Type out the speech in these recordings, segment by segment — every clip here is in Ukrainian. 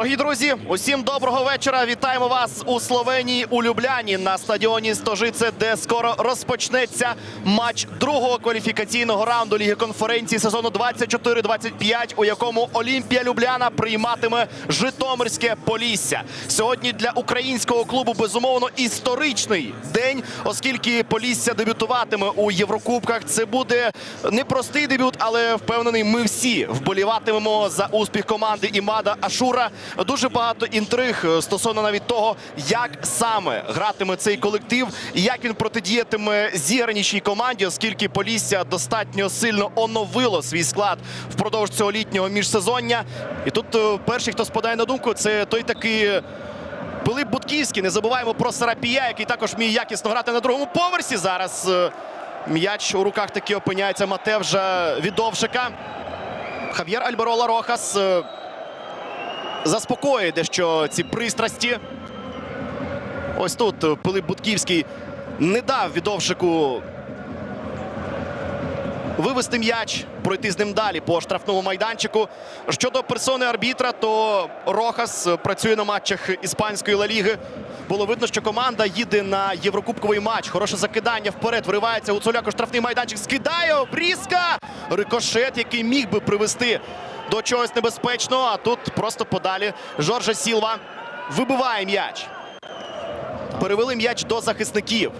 Дорогі друзі, усім доброго вечора. Вітаємо вас у Словенії у Любляні на стадіоні Стожице, де скоро розпочнеться матч другого кваліфікаційного раунду Ліги конференції сезону 24-25, у якому Олімпія Любляна прийматиме Житомирське Полісся. Сьогодні для українського клубу безумовно історичний день, оскільки Полісся дебютуватиме у Єврокубках. Це буде непростий дебют, але впевнений, ми всі вболіватимемо за успіх команди Імада Ашура. Дуже багато інтриг е, стосовно навіть того, як саме гратиме цей колектив і як він протидіятиме зігранішій команді, оскільки Полісся достатньо сильно оновило свій склад впродовж цього літнього міжсезоння. І тут е, перший, хто спадає на думку, це той такий. Пилип Будківський. Не забуваємо про Сарапія, який також вміє якісно грати на другому поверсі. Зараз е, м'яч у руках таки опиняється Матевжа від Довшика. Хав'єр Альберола Рохас е, заспокоює дещо ці пристрасті. Ось тут Пилип Будківський не дав Відовшику вивести м'яч, пройти з ним далі по штрафному майданчику. Щодо персони арбітра, то Рохас працює на матчах іспанської Ла Ліги. Було видно, що команда їде на єврокубковий матч. Хороше закидання вперед. Виривається у штрафний майданчик. Скидає обрізка. Рикошет, який міг би привести до чогось небезпечного. А тут просто подалі Жоржа Сілва вибиває м'яч. Перевели м'яч до захисників.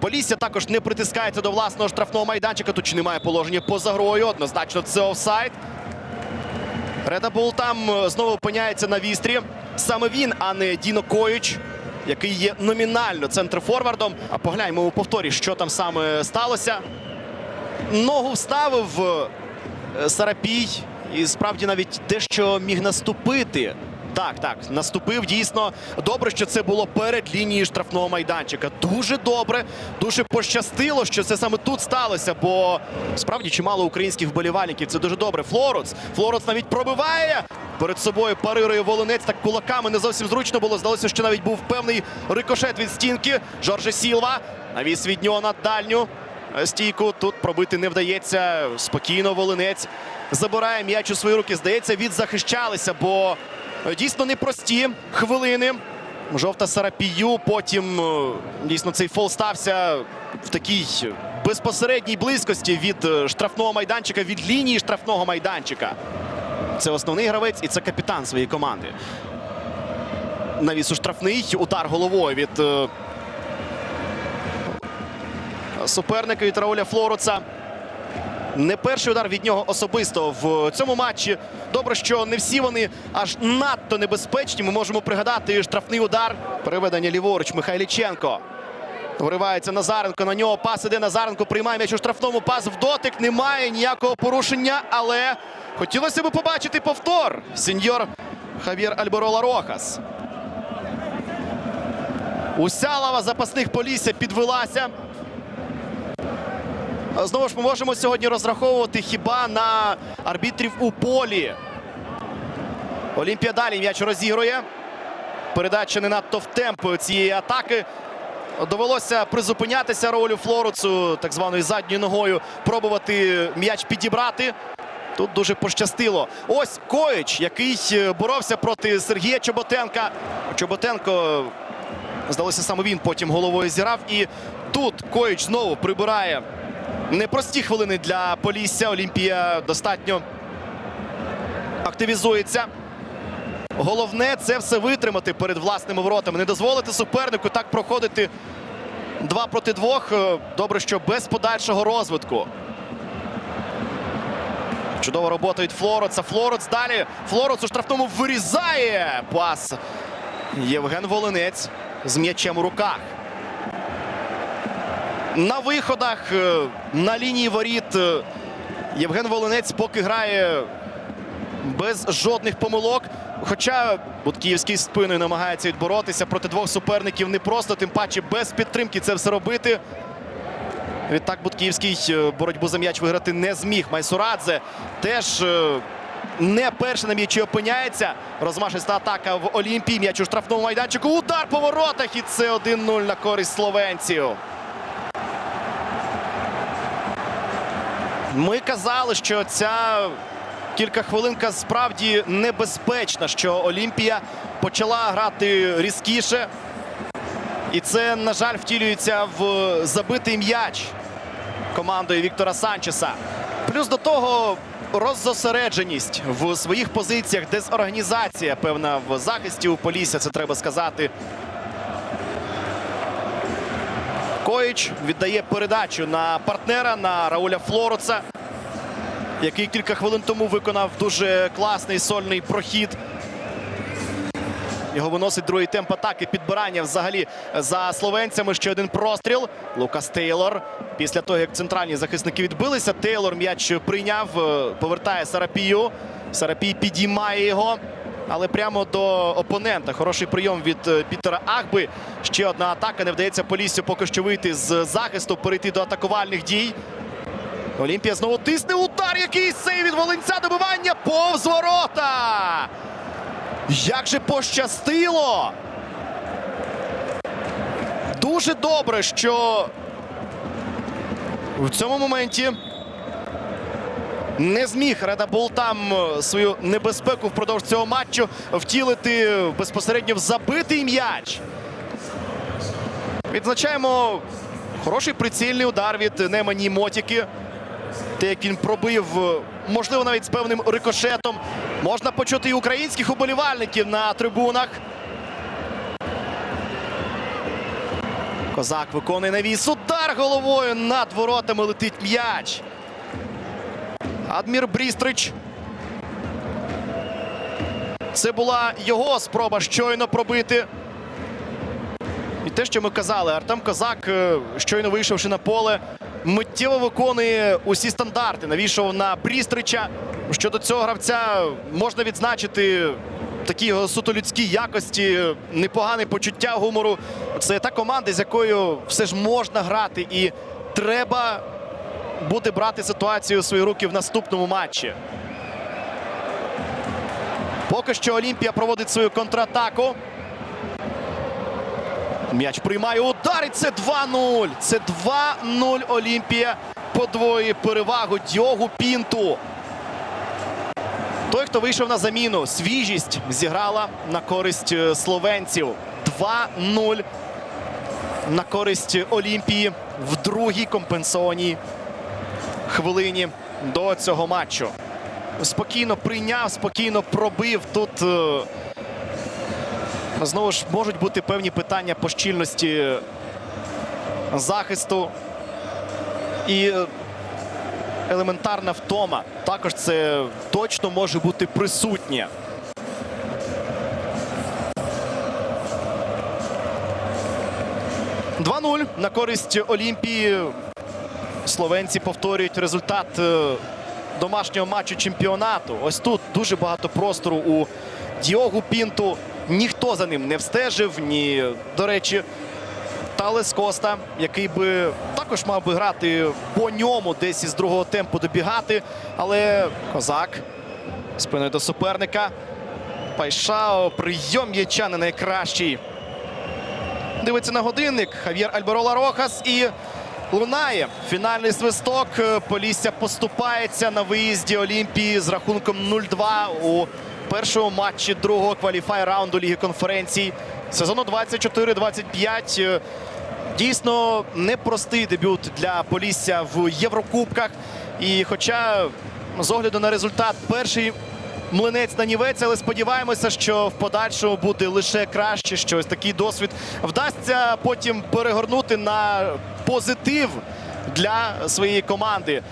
Полісся також не притискається до власного штрафного майданчика. Тут чи немає положення поза грою. Однозначно це офсайд. Редабул там е, знову опиняється на вістрі. Саме він, а не Діно Коїч, який є номінально центрфорвардом. А погляньмо у повторі, що там саме сталося. Ногу вставив е, Сарапій. І справді навіть дещо міг наступити. Так, так, наступив дійсно. Добре, що це було перед лінією штрафного майданчика. Дуже добре, дуже пощастило, що це саме тут сталося, бо справді чимало українських вболівальників. Це дуже добре. Флороц. Флороц навіть пробиває. Перед собою парирує волинець. Так кулаками не зовсім зручно було. Здалося, що навіть був певний рикошет від стінки. Жорже Сілва. Навіс від нього на дальню стійку. Тут пробити не вдається. Спокійно волинець забирає м'яч у свої руки. Здається, відзахищалися, бо е, дійсно непрості хвилини. Жовта Сарапію. Потім е, дійсно цей фол стався в такій безпосередній близькості від е, штрафного майданчика, від лінії штрафного майданчика. Це основний гравець і це капітан своєї команди. Навіс у штрафний удар головою від е, суперника від Рауля Флоруца. Не перший удар від нього особисто в цьому матчі. Добре, що не всі вони аж надто небезпечні. Ми можемо пригадати штрафний удар. Переведення ліворуч Михайліченко. Вривається Назаренко. На нього пас іде Назаренко. Приймає м'яч у штрафному пас в дотик. Немає ніякого порушення, але хотілося б побачити повтор. Сеньор Хав'єр Альберола Рохас. Уся лава запасних Полісся підвелася. Знову ж ми можемо сьогодні розраховувати хіба на арбітрів у полі. Олімпія далі м'яч розігрує. Передача не надто в темп цієї атаки. Довелося призупинятися Роулю Флоруцу так званою задньою ногою, пробувати м'яч підібрати. Тут дуже пощастило. Ось Коїч, який боровся проти Сергія Чоботенка. Чоботенко, здалося, саме він потім головою зіграв. І тут Коїч знову прибирає непрості хвилини для Полісся. Олімпія достатньо активізується. Головне це все витримати перед власними воротами. Не дозволити супернику так проходити два проти двох. Е, Добре, що без подальшого розвитку. Чудова робота від Флороца. Флороц далі. Флороц у штрафному вирізає пас. Євген Волинець з м'ячем у руках. На виходах е, на лінії воріт е, Євген Волинець поки грає без жодних помилок. Хоча Будкіївський спиною намагається відборотися проти двох суперників непросто, тим паче без підтримки це все робити. Відтак Будкіївський е, боротьбу за м'яч виграти не зміг. Майсурадзе теж не перший на м'ячі опиняється. Розмашиста атака в Олімпії. М'яч у штрафному майданчику. Удар по воротах. І це 1-0 на користь словенців. Ми казали, що ця кілька хвилинка справді небезпечна, що Олімпія почала грати різкіше. І це, на жаль, втілюється в забитий м'яч командою Віктора Санчеса. Плюс до того роззосередженість в своїх позиціях, дезорганізація, певна, в захисті у Полісся, це треба сказати. Коїч віддає передачу на партнера на Рауля Флоруца, який кілька хвилин тому виконав дуже класний сольний прохід. Його виносить другий темп атаки. Підбирання взагалі за словенцями. Ще один простріл. Лукас Тейлор. Після того, як центральні захисники відбилися, Тейлор м'яч прийняв, е, повертає Сарапію. Сарапій підіймає його. Але прямо до опонента. Хороший прийом від е, Пітера Ахби. Ще одна атака. Не вдається Поліссю поки що вийти з захисту, перейти до атакувальних дій. Олімпія знову тисне удар. Який сей від Волинця добивання повз ворота. Як же пощастило! Дуже добре, що в цьому моменті не зміг Редабул там свою небезпеку впродовж цього матчу втілити безпосередньо в забитий м'яч. Відзначаємо хороший прицільний удар від Немані Мотіки. Те, як він пробив, можливо, навіть з певним рикошетом. Можна почути і українських уболівальників на трибунах. Козак виконує навіс. Удар головою над воротами летить м'яч. Адмір Брістрич. Це була його спроба щойно пробити. І те, що ми казали, Артем Козак, е, щойно вийшовши на поле, миттєво виконує усі стандарти. Навішав на Брістрича. Щодо цього гравця можна відзначити такі його суто людські якості, непогане почуття гумору. Це та команда, з якою все ж можна грати, і треба буде брати ситуацію у свої руки в наступному матчі. Поки що Олімпія проводить свою контратаку. М'яч приймає удар і це 2-0. Це 2-0 Олімпія подвоює перевагу Діогу Пінту. Той, хто вийшов на заміну, свіжість зіграла на користь е, словенців. 2-0 на користь Олімпії в другій компенсованій хвилині до цього матчу. Спокійно прийняв, спокійно пробив. Тут е, Знову ж можуть бути певні питання по щільності захисту і е, елементарна втома. Також це точно може бути присутнє. – 2-0 на користь Олімпії. Словенці повторюють результат е, домашнього матчу чемпіонату. Ось тут дуже багато простору у Діогу Пінту. Ніхто за ним не встежив. Ні, до речі, Талес Коста, який би також мав би грати по ньому, десь із другого темпу добігати. Але козак спиною до суперника. Пайшао. Прийом не найкращий. Дивиться на годинник. Хав'єр Альберола Рохас і лунає фінальний свисток. Полісся поступається на виїзді Олімпії з рахунком 0-2 у першому матчі другого кваліфай раунду Ліги конференцій сезону 24-25. Е, Дійсно непростий дебют для Полісся в Єврокубках. І хоча з огляду на результат перший млинець на нівець, але сподіваємося, що в подальшому буде лише краще. Що ось такий досвід вдасться потім перегорнути на позитив для своєї команди.